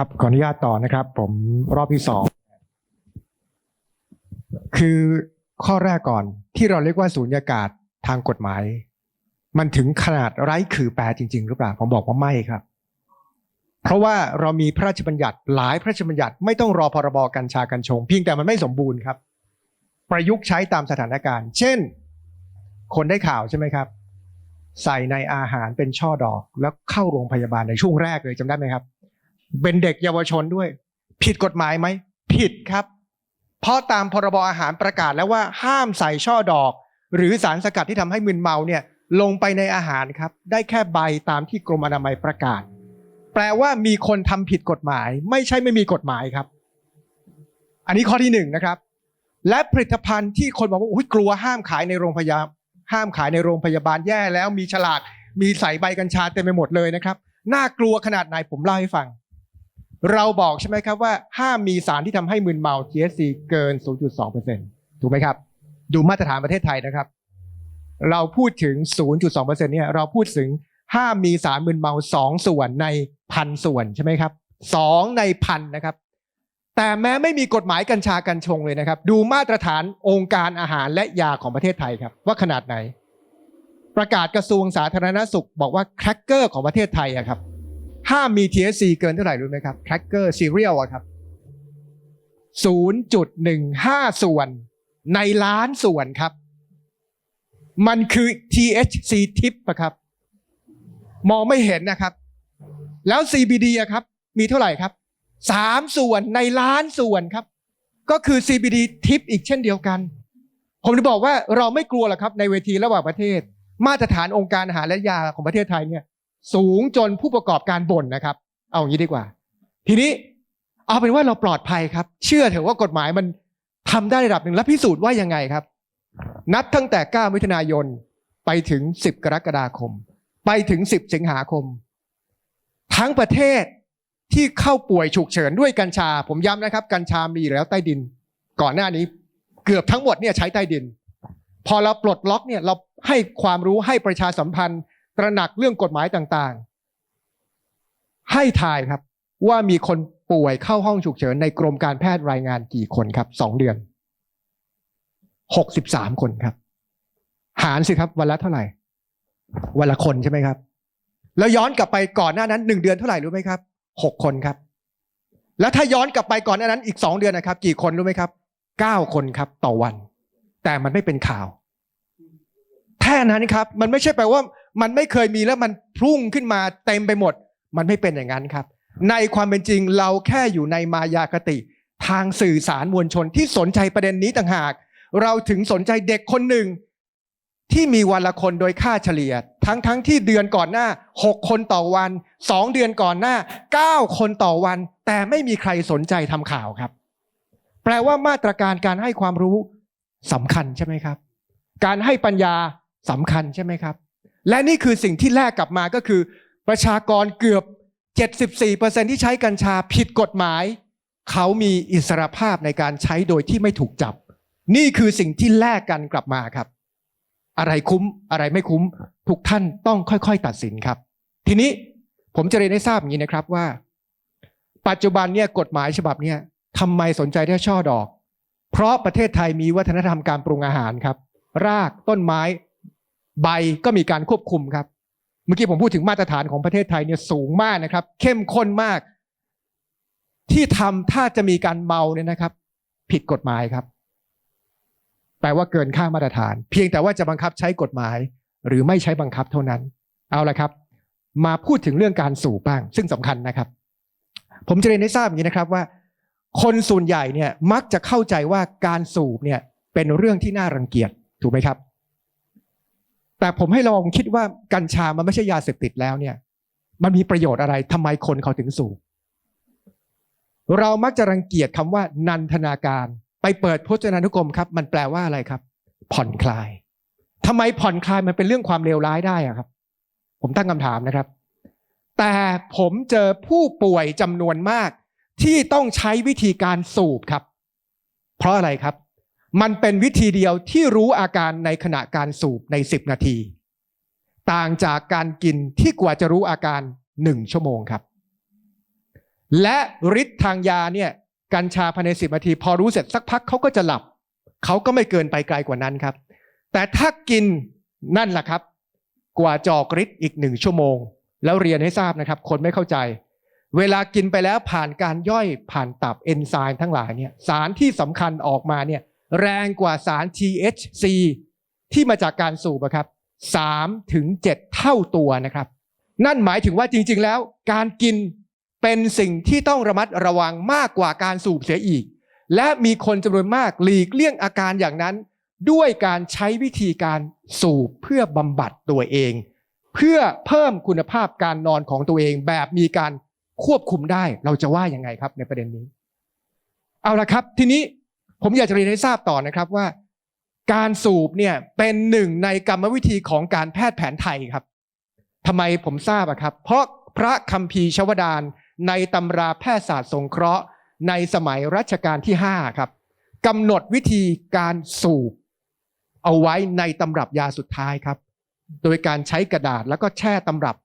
ครับ ขออนุญาตต่อนะครับ ผมรอบที่สองคือข้อแรกก่อนที่เราเรียกว่าสูญญากาศทางกฎหมาย มันถึงขนาดไร้ขื่อแปรจริง ๆ หรือเปล่าผมบอกว่าไม่ครับ เพราะว่าเรามีพระราชบัญญัติหลายพระราชบัญญัติไม่ต้องรอพรบกัญชากัญชงเพียงแต่มันไม่สมบูรณ์ครับ ประยุกต์ใช้ตามสถานการณ์ เช่น คนได้ข่าวใช่ไหมครับ ใส่ในอาหารเป็นช่อดอกแล้วเข้าโรงพยาบาลในช่วงแรกเลยจำได้ไหมครับ เป็นเด็กเยาวชนด้วย ผิดกฎหมายไหม ผิดครับ เพราะตามพรบอาหารประกาศแล้วว่าห้ามใส่ช่อดอก หรือสารสกัดที่ทำให้มึนเมาเนี่ยลงไปในอาหารครับ ได้แค่ใบตามที่กรมอนามัยประกาศ แปลว่ามีคนทำผิดกฎหมาย ไม่ใช่ไม่มีกฎหมายครับ อันนี้ข้อที่หนึ่งนะครับ และผลิตภัณฑ์ที่คนบอกว่าอุ้ยกลัวห้ามขายในโรงพยาบาลห้ามขายในโรงพยาบาลแย่แล้วมีฉลากมีใส่ใบกัญชาเต็มไปหมดเลยนะครับน่ากลัวขนาดไหนผมเล่าให้ฟัง เราบอกใช่ไหมครับว่าห้ามมีสารที่ทำให้มึนเมา THC เกิน 0.2%ถูกไหมครับ ดูมาตรฐานประเทศไทยนะครับ เราพูดถึง 0.2%เนี่ยเราพูดถึงห้ามมีสารมึนเมา 2 ส่วนในพันส่วนใช่ไหมครับสองในพันนะครับ แต่แม้ไม่มีกฎหมายกัญชากัญชงเลยนะครับ ดูมาตรฐานองค์การอาหารและยาของประเทศไทยครับ ว่าขนาดไหน ประกาศกระทรวงสาธารณสุข บอกว่าแครกเกอร์ของประเทศไทยอะครับ ห้ามมี THC เกินเท่าไหร่รู้ไหมครับแครกเกอร์ซีเรียลอะครับ 0.15 ส่วนในล้านส่วนครับ มันคือ THC ทิปอะครับ มองไม่เห็นนะครับ แล้ว CBD อะครับ มีเท่าไหร่ครับสามส่วนในล้านส่วนครับ ก็คือ CBD ทิปอีกเช่นเดียวกัน ผมจะบอกว่าเราไม่กลัวหรอกครับ ในเวทีระหว่างประเทศ มาตรฐานองค์การอาหารและยาของประเทศไทยเนี่ย สูงจนผู้ประกอบการบ่นนะครับ เอาอย่างนี้ดีกว่า ทีนี้เอาเป็นว่าเราปลอดภัยครับ เชื่อเถอะว่ากฎหมายมันทำได้ระดับหนึ่งและพิสูจน์ว่ายังไงครับ นับตั้งแต่ 9 มิถุนายนไปถึง 10 กรกฎาคม ไปถึง 10 สิงหาคม ทั้งประเทศที่เข้าป่วยฉุกเฉินด้วยกัญชา ผมย้ำนะครับ กัญชามีอยู่แล้วใต้ดิน ก่อนหน้านี้เกือบทั้งหมดเนี่ยใช้ใต้ดิน พอเราปลดล็อกเนี่ยเราให้ความรู้ให้ประชาสัมพันธ์ ตระหนักเรื่องกฎหมายต่างๆ ให้ทายครับว่ามีคนป่วยเข้าห้องฉุกเฉินในกรมการแพทย์รายงานกี่คนครับสองเดือนหกสิบสามคนครับ หารสิครับวันละเท่าไหร่ วันละคนใช่ไหมครับ แล้วย้อนกลับไปก่อนหน้านั้นหนึ่งเดือนเท่าไหร่รู้ไหมครับหกคนครับ แล้วถ้าย้อนกลับไปก่อนหน้านั้นอีกสองเดือนนะครับ กี่คนรู้ไหมครับเก้าคนครับต่อวัน แต่มันไม่เป็นข่าว แค่นั้นครับ มันไม่ใช่แปลว่า มันไม่เคยมีแล้วมันพุ่งขึ้นมาเต็มไปหมด มันไม่เป็นอย่างนั้นครับ ในความเป็นจริงเราแค่อยู่ในมายาคติ ทางสื่อสารมวลชนที่สนใจประเด็นนี้ต่างหาก เราถึงสนใจเด็กคนหนึ่ง ที่มีวันละคนโดยค่าเฉลี่ย ทั้งทั้งที่เดือนก่อนหน้า 6 คนต่อวัน 2 เดือนก่อนหน้า 9 คนต่อวัน แต่ไม่มีใครสนใจทำข่าวครับ แปลว่ามาตรการการให้ความรู้สำคัญใช่ไหมครับ การให้ปัญญาสำคัญใช่ไหมครับ และนี่คือสิ่งที่แลกกลับมาก็คือประชากรเกือบ 74%ที่ใช้กัญชาผิดกฎหมาย เขามีอิสรภาพในการใช้โดยที่ไม่ถูกจับ นี่คือสิ่งที่แลกกันกลับมาครับ อะไรคุ้มอะไรไม่คุ้ม ทุกท่านต้องค่อยๆ ตัดสินครับ ทีนี้ผมจะเรียนให้ทราบอย่างนี้นะครับว่า ปัจจุบันเนี่ยกฎหมายฉบับเนี้ยทำไมสนใจที่ช่อดอก เพราะประเทศไทยมีวัฒนธรรมการปรุงอาหารครับ รากต้นไม้ ใบก็มีการควบคุมครับ เมื่อกี้ผมพูดถึงมาตรฐานของประเทศไทยเนี่ยสูงมากนะครับ เข้มข้นมาก ที่ทำถ้าจะมีการเมาเนี่ยนะครับ ผิดกฎหมายครับ แปลว่าเกินค่ามาตรฐาน เพียงแต่ว่าจะบังคับใช้กฎหมาย หรือไม่ใช้บังคับเท่านั้น เอาละครับ มาพูดถึงเรื่องการสูบบ้าง ซึ่งสำคัญนะครับ ผมจะเรียนให้ทราบอย่างนี้นะครับว่า คนส่วนใหญ่เนี่ยมักจะเข้าใจว่าการสูบเนี่ยเป็นเรื่องที่น่ารังเกียจถูกไหมครับ แต่ผมให้ลองคิดว่ากัญชามันไม่ใช่ยาเสพติดแล้วเนี่ย มันมีประโยชน์อะไรทำไมคนเขาถึงสูบเรามักจะรังเกียจคำว่า นันทนาการ ไปเปิดพจนานุกรมครับ มันแปลว่าอะไรครับ ผ่อนคลายทำไมผ่อนคลายมันเป็นเรื่องความเลวร้ายได้อะครับ ผมตั้งคำถามนะครับ แต่ผมเจอผู้ป่วยจำนวนมากที่ต้องใช้วิธีการสูบครับ เพราะอะไรครับ มันเป็นวิธีเดียวที่รู้อาการในขณะการสูบใน 10 นาที ต่างจากการกินที่กว่าจะรู้อาการ1ชั่วโมงครับ และฤทธิ์ทางยาเนี่ยกัญชาภายในสิบนาที พอรู้เสร็จสักพักเขาก็จะหลับ เขาก็ไม่เกินไปไกลกว่านั้นครับ แต่ถ้ากินนั่นแหละครับ กว่าจอกฤทธิ์อีกหนึ่งชั่วโมง แล้วเรียนให้ทราบนะครับ คนไม่เข้าใจ เวลากินไปแล้วผ่านการย่อยผ่านตับเอนไซม์ทั้งหลายเนี่ยสารที่สำคัญออกมาเนี่ย แรงกว่าสาร THC ที่มาจากการสูบครับ3ถึง7เท่าตัวนะครับ นั่นหมายถึงว่าจริง ๆ แล้ว การกินเป็นสิ่งที่ต้องระมัดระวังมากกว่าการสูบเสียอีก และมีคนจำนวนมากหลีกเลี่ยงอาการอย่างนั้น ด้วยการใช้วิธีการสูบเพื่อบำบัดตัวเอง เพื่อเพิ่มคุณภาพการนอนของตัวเองแบบมีการควบคุมได้เราจะว่ายังไงครับในประเด็นนี้ เอาละครับ ทีนี้ ผมอยากจะเรียนให้ทราบต่อนะครับว่า การสูบเนี่ยเป็นหนึ่งในกรรมวิธีของการแพทย์แผนไทยครับทำไมผมทราบอะครับ เพราะพระคัมภีร์ชวดานในตำราแพทยศาสตร์สงเคราะห์ ในสมัยรัชกาลที่ 5 ครับกำหนดวิธีการสูบ เอาไว้ในตำรับยาสุดท้ายครับ โดยการใช้กระดาษแล้วก็แช่ตำรับ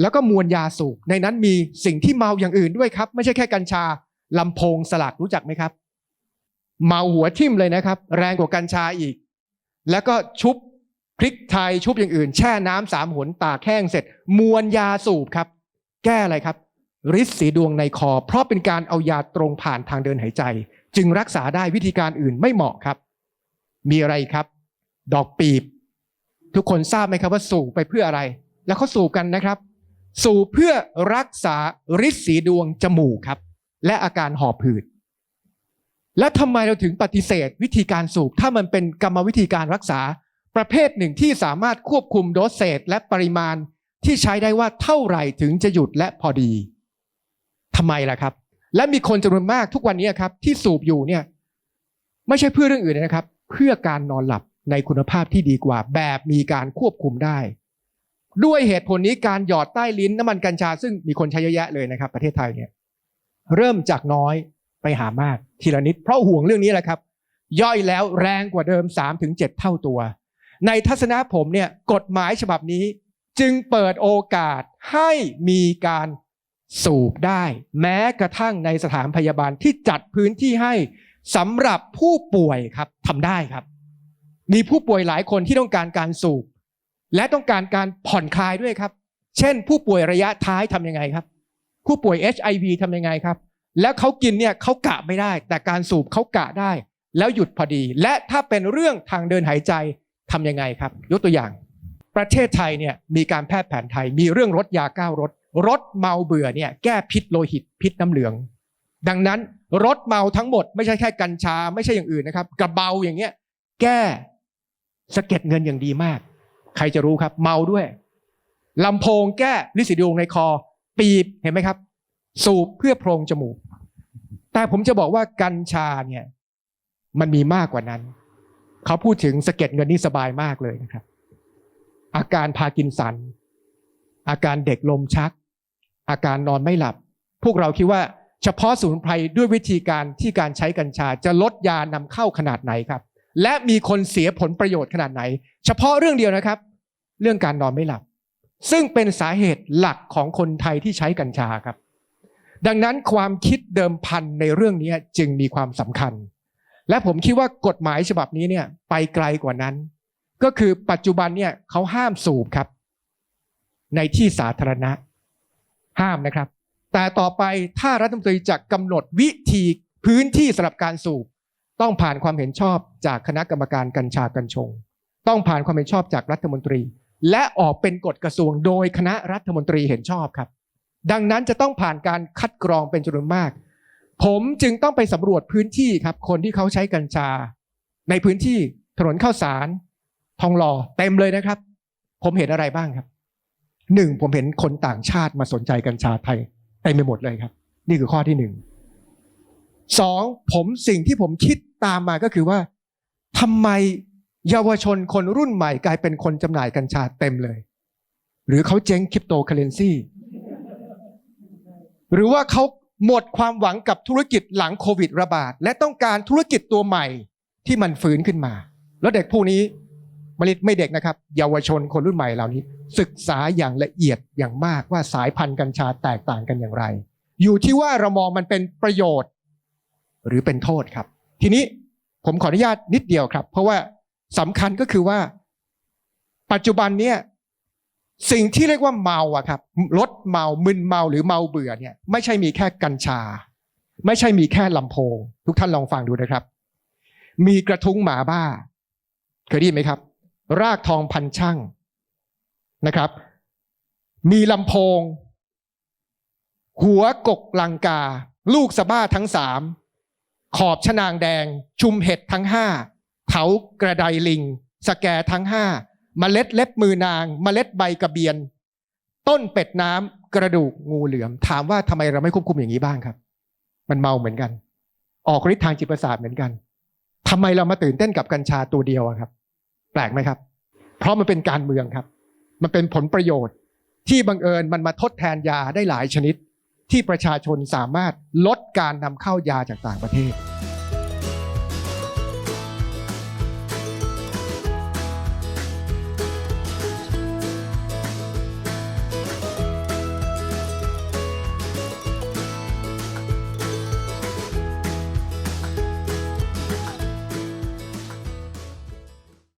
แล้วก็มวลยาสูบในนั้นมีสิ่งที่เมาอย่างอื่นด้วยครับ ไม่ใช่แค่กัญชาลำโพงสลักรู้จักไหมครับ เมาหัวทิ่มเลยนะครับ แรงกว่ากัญชาอีก แล้วก็ชุบพริกไทยชุบอย่างอื่น แช่น้ำสามหนตากแห้งเสร็จ มวลยาสูบครับ แก้อะไรครับริดสีดวงในคอ เพราะเป็นการเอายาตรงผ่านทางเดินหายใจ จึงรักษาได้วิธีการอื่นไม่เหมาะครับ มีอะไรครับ ดอกปีบ ทุกคนทราบไหมครับว่าสูบไปเพื่ออะไร แล้วเขาสูบกันนะครับ สูบเพื่อรักษาริดสีดวงจมูกครับ และอาการหอบหืด และทำไมเราถึงปฏิเสธวิธีการสูบ ถ้ามันเป็นกรรมวิธีการรักษา ประเภทหนึ่งที่สามารถควบคุมโดสเซตและปริมาณที่ใช้ได้ว่าเท่าไหร่ถึงจะหยุดและพอดีทำไมล่ะครับ และมีคนจำนวนมากทุกวันนี้ครับ ที่สูบอยู่เนี่ย ไม่ใช่เพื่อเรื่องอื่นนะครับ เพื่อการนอนหลับในคุณภาพที่ดีกว่า แบบมีการควบคุมได้ ด้วยเหตุผลนี้การหยอดใต้ลิ้นน้ำมันกัญชา ซึ่งมีคนใช้เยอะแยะเลยนะครับ ประเทศไทยเนี่ย เริ่มจากน้อย ไปหามากทีละนิด เพราะห่วงเรื่องนี้แหละครับ ย่อยแล้วแรงกว่าเดิม 3-7ถึงเท่าตัว ในทัศนะผมเนี่ยกฎหมายฉบับนี้ จึงเปิดโอกาสให้มีการสูบได้ แม้กระทั่งในสถานพยาบาลที่จัดพื้นที่ให้สำหรับผู้ป่วยครับทำได้ครับ มีผู้ป่วยหลายคนที่ต้องการการสูบและต้องการการผ่อนคลายด้วยครับ เช่น ผู้ป่วยระยะท้ายทำยังไงครับ ผู้ป่วย HIV ทำยังไงครับ แล้วเขากินเนี่ยเขากะไม่ได้ แต่การสูบเขากะได้ แล้วหยุดพอดี และถ้าเป็นเรื่องทางเดินหายใจทำยังไงครับ ยกตัวอย่าง ประเทศไทยเนี่ยมีการแพทย์แผนไทย มีเรื่องรถยาก้าวรถรถเมาเบื่อเนี่ยแก้พิษโลหิตพิษน้ำเหลือง ดังนั้นรถเมาทั้งหมดไม่ใช่แค่กัญชา ไม่ใช่อย่างอื่นนะครับ กระเบาอย่างเงี้ยแก้สะเก็ดเงินอย่างดีมาก ใครจะรู้ครับ เมาด้วยลำโพงแก้ลิสิดวงในคอ ปีบเห็นไหมครับ สูบเพื่อโพรงจมูก แต่ผมจะบอกว่ากัญชาเนี่ยมันมีมากกว่านั้น เขาพูดถึงสะเก็ดเงินนี่สบายมากเลยนะครับ อาการพากินสัน อาการเด็กลมชัก อาการนอนไม่หลับ พวกเราคิดว่าเฉพาะสมุนไพรด้วยวิธีการที่การใช้กัญชาจะลดยานำเข้าขนาดไหนครับ และมีคนเสียผลประโยชน์ขนาดไหน เฉพาะเรื่องเดียวนะครับ เรื่องการนอนไม่หลับ ซึ่งเป็นสาเหตุหลักของคนไทยที่ใช้กัญชาครับ ดังนั้นความคิดเดิมพันในเรื่องนี้จึงมีความสำคัญ และผมคิดว่ากฎหมายฉบับนี้เนี่ยไปไกลกว่านั้น ก็คือปัจจุบันเนี่ยเขาห้ามสูบครับ ในที่สาธารณะ ห้ามนะครับ แต่ต่อไปถ้ารัฐมนตรีจะกำหนดวิธีพื้นที่สำหรับการสูบต้องผ่านความเห็นชอบจากคณะกรรมการกัญชากัญชง ต้องผ่านความเห็นชอบจากรัฐมนตรี และออกเป็นกฎกระทรวงโดยคณะรัฐมนตรีเห็นชอบครับ ดังนั้นจะต้องผ่านการคัดกรองเป็นจำนวนมาก ผมจึงต้องไปสำรวจพื้นที่ครับ คนที่เขาใช้กัญชา ในพื้นที่ถนนข้าวสาร ทองหล่อเต็มเลยนะครับ ผมเห็นอะไรบ้างครับหนึ่งผมเห็นคนต่างชาติมาสนใจกัญชาไทยเต็มไปหมดเลยครับ นี่คือข้อที่หนึ่งสองผมสิ่งที่ผมคิดตามมาก็คือว่าทำไมเยาวชนคนรุ่นใหม่กลายเป็นคนจำหน่ายกัญชาเต็มเลย หรือเขาเจ๊งคริปโตเคเรนซี หรือว่าเขาหมดความหวังกับธุรกิจหลังโควิดระบาด และต้องการธุรกิจตัวใหม่ที่มันฟื้นขึ้นมา แล้วเด็กพวกนี้มลิไม่เด็กนะครับ เยาวชนคนรุ่นใหม่เหล่านี้ ศึกษาอย่างละเอียดอย่างมากว่าสายพันธุ์กัญชาแตกต่างกันอย่างไร อยู่ที่ว่าเรามองมันเป็นประโยชน์ หรือเป็นโทษครับ ทีนี้ผมขออนุญาตนิดเดียวครับ เพราะว่าสำคัญก็คือว่า ปัจจุบันเนี่ย สิ่งที่เรียกว่าเมาอะครับลดเมามึนเมาหรือเมาเบื่อเนี่ยไม่ใช่มีแค่กัญชา ไม่ใช่มีแค่ลำโพง ทุกท่านลองฟังดูนะครับ มีกระทุ้งหมาบ้า เคยได้ยินไหมครับ รากทองพันช่างนะครับ มีลำโพง หัวกกลังกา ลูกสะบ้าทั้งสามขอบชนางแดง ชุมเห็ดทั้งห้าเถากระไดลิง สแกทั้งห้า เมล็ดเล็บมือนางเมล็ดใบกระเบียน ต้นเป็ดน้ำกระดูกงูเหลือม ถามว่าทำไมเราไม่ควบคุมอย่างนี้บ้างครับ มันเมาเหมือนกัน ออกฤทธิ์ทางจิตประสาทเหมือนกันทำไมเรามาตื่นเต้นกับกัญชาตัวเดียวครับ แปลกไหมครับ เพราะมันเป็นการเมืองครับ มันเป็นผลประโยชน์ ที่บังเอิญมันมาทดแทนยาได้หลายชนิด ที่ประชาชนสามารถลดการนำเข้ายาจากต่างประเทศ